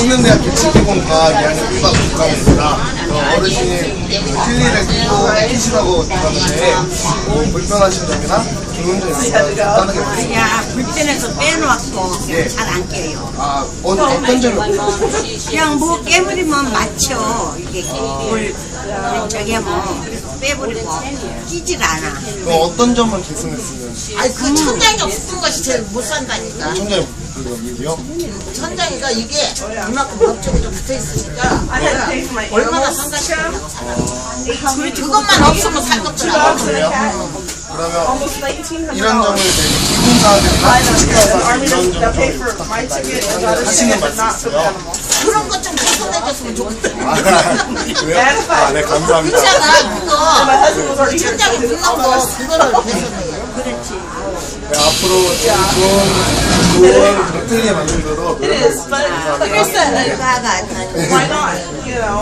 충남대학교 지리공과 2학년 1반 국감입니다. 어, 어르신이 필리를 끼고 끼시라고 들었는데 뭐 불편하신 점이나 좋은 점이? 간단하게 말씀해 야 불편해서 빼놓았고 예. 잘 안 깨요. 아, 어, 어떤 점이 불편하세요? 그냥 뭐 깨버리면 맞죠. 이게 물 저기 뭐 빼버리고 끼질 않아. 그 어떤 점을 개선했으면 아니 그 천장이 없는 것이 제일 못 산다니까. 청장님 불편이요? 천장이가 이게 이만큼 넓적이 좀 붙어 있으니까 얼마나 상가시냐고 그것만 없으면 살 없어. 그래요? 그러면 이런 점을 이제 기본사들이나 지식가사 이런 점을 좀 부탁드립니다. 하시는 말씀 있어요? 그런 것 좀 개선해줬으면 좋겠다. 아, 왜요? 아, 네, 감사합니다. 있잖아 그거 그 천장이 붙는 거 그거를 개선해. 네, 앞으로 좋은, 좋은 벽돌이 만들도록 노력하겠습니다. 의가가 Why not?